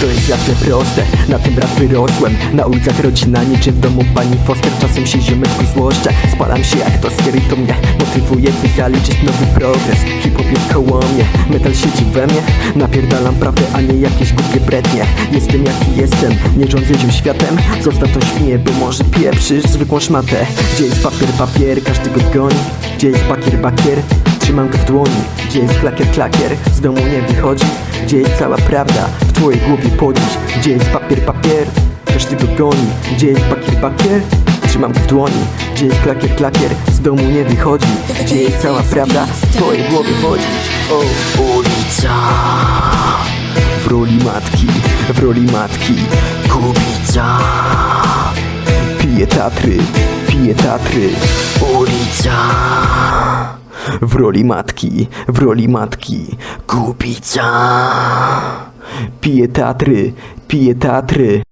To jest jasne proste, na tym brat wyrosłem. Na ulicach rodzina, niczym w domu pani Foster. Czasem się ziomeczku złoszczę Spalam się jak to scary, to mnie motywuje By zaliczyć nowy progres. Hip-hop jest koło mnie, metal siedzi we mnie. Napierdalam prawdę, a nie jakieś głupie brednie. Jestem jaki jestem, nie rządzę tym światem. Zostaw to świnie, bo może pieprzysz zwykłą szmatę. Gdzie jest papier, papier, każdy go goni. Gdzie jest bakier, bakier, trzymam go w dłoni. Gdzie jest klakier, klakier, z domu nie wychodzi. Gdzie jest cała prawda, w twojej głowie podziś Gdzie jest papier, papier, każdy go goni Gdzie jest bakier, bakier, trzymam go w dłoni. Gdzie jest klakier, klakier, z domu nie wychodzi. Gdzie jest cała prawda, w twojej głowie podziś O, ulica. W roli matki, w roli matki. Kubica. Pije Tatry, pije Tatry. Ulica W roli matki, w roli matki. Kubica Pije Tatry, pije Tatry